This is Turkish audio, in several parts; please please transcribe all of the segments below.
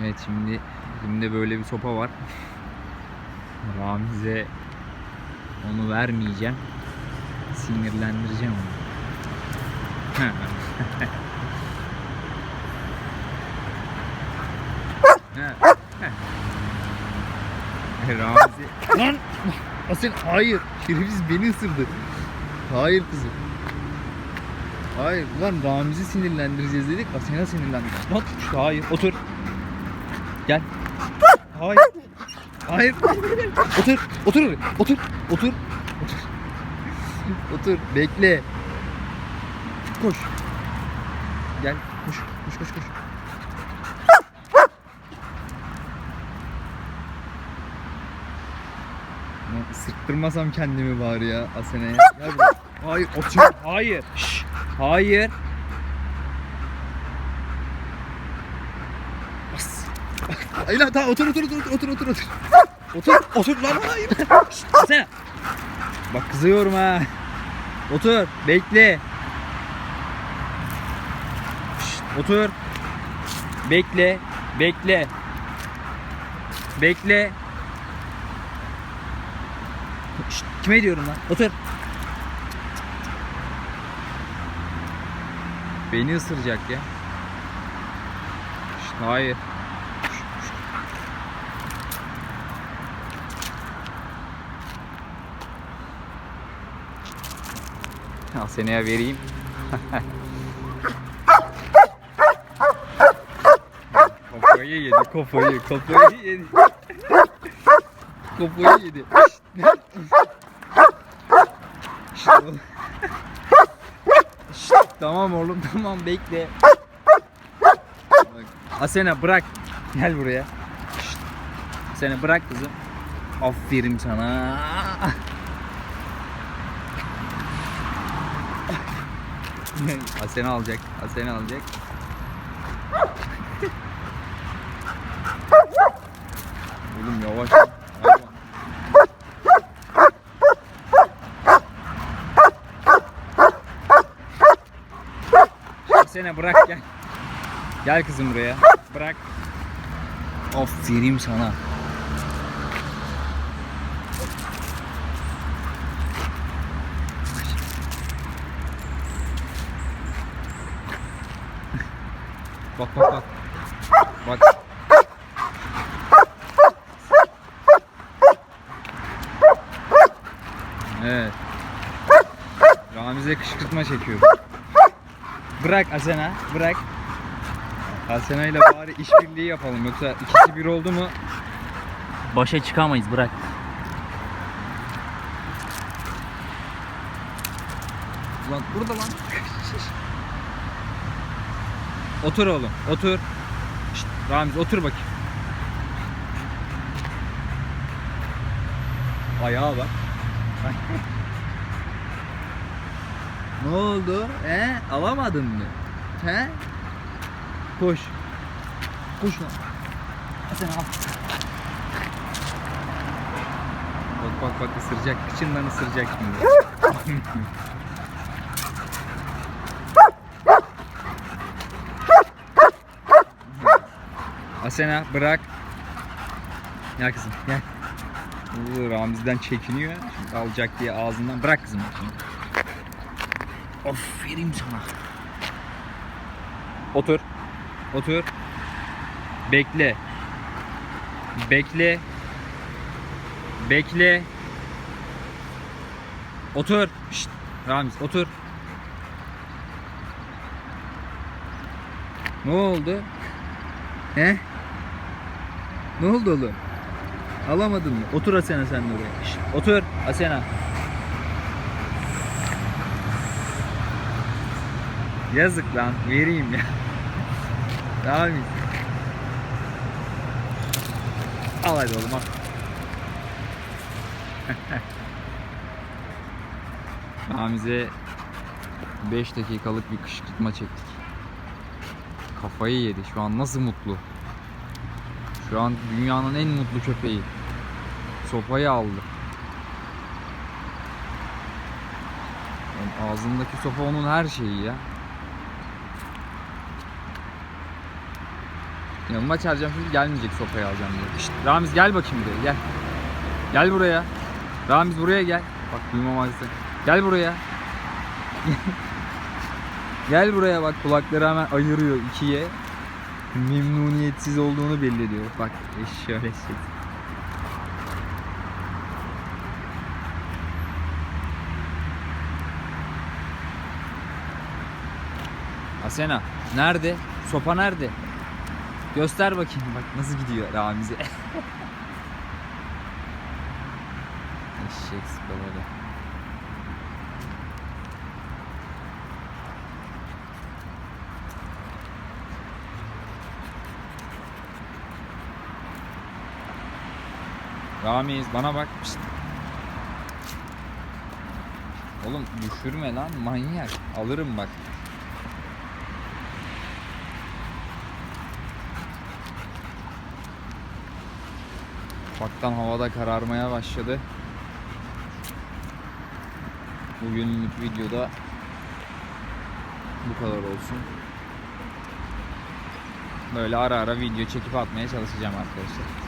Evet şimdi elimde böyle bir sopa var. Ramiz'e onu vermeyeceğim. Sinirlendireceğim onu. Ramizi... Lan! Asil hayır. Şerefsiz beni ısırdı. Hayır kızım. Hayır lan Ramiz'i sinirlendireceğiz dedik. Asena sinirlendi. Lan hayır otur. Gel. Hayır. Hayır. Otur. Otur. Otur. Otur. Otur. Otur. Bekle. Koş. Gel. Koş. Koş koş koş. Lan Isırttırmasam kendimi bari ya Asena'ya. Buraya. Hayır otur. Hayır. Şş. Hayır. Lan tamam otur otur otur otur otur otur. Otur otur lan hayır. Asena. Bak kızıyorum ha. Otur bekle. Şşt, otur. Bekle. Bekle. Bekle. Şşt, kime diyorum lan? Otur. Beni ısıracak ya. Şşt, hayır. Al seneye vereyim. kafayı yedi, kafayı, kafayı yedi. kafayı yedi. Şşt tamam oğlum tamam bekle. Asena bırak. Gel buraya. Şşt. Asena bırak kızım. Aferin sana. Asena alacak. Asena alacak. Oğlum yavaş. Asena bırak gel. Gel kızım buraya. Bırak. Aferin sana. Bak bak bak. Bak. Evet. Ramiz'e kışkırtma çekiyor. Bırak Asena, bırak. Asena ile bari işbirliği yapalım yoksa ikisi bir oldu mu başa çıkamayız bırak. Lan burada lan. Otur oğlum, otur. Şşt, Ramiz otur bakayım. Ayağa bak. ne oldu? He? Alamadın mı? He? Koş. Koş lan. Sen al. Bak bak bak ısıracak. Kıçından ısıracak şimdi. Asena bırak. Gel kızım gel. Oo, Ramiz'den çekiniyor. Şimdi alacak diye ağzından. Bırak kızım. Aferin sana. Otur. Otur. Bekle. Bekle. Bekle. Otur. Şşt. Ramiz otur. Ne oldu? He? Ne oldu oğlum? Alamadın mı? Otur Asena sen de oraya. Şşt, otur Asena. Yazık lan. Vereyim ya. Devam et. Al hadi oğlum al. Ramiz'e 5 dakikalık bir kışkırtma çektik. Kafayı yedi. Şu an nasıl mutlu. Şu an dünyanın en mutlu köpeği. Sopayı aldı. Oğlum Ağzındaki sopa onun her şeyi ya. Ya maç harcam çünkü gelmeyecek sopayı alacağım diyor. Şşt, Ramiz gel bakayım buraya gel. Gel buraya. Ramiz buraya gel. Bak duymamazsın. Gel buraya. gel buraya bak kulakları hemen ayırıyor ikiye. Memnuniyetsiz olduğunu belli. Bak şöyle şey. Asena nerede? Sopa nerede? Göster bakayım bak nasıl gidiyor Ramiz'e. Eşek sıpaları. Ramiz bana bak. Pişt. Oğlum düşürme lan manyak. Alırım bak. Ufaktan havada kararmaya başladı. Bugünlük videoda bu kadar olsun. Böyle ara ara video çekip atmaya çalışacağım arkadaşlar.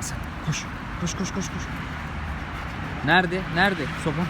Sen koş. Koş koş koş koş. Nerede? Nerede? Sopa.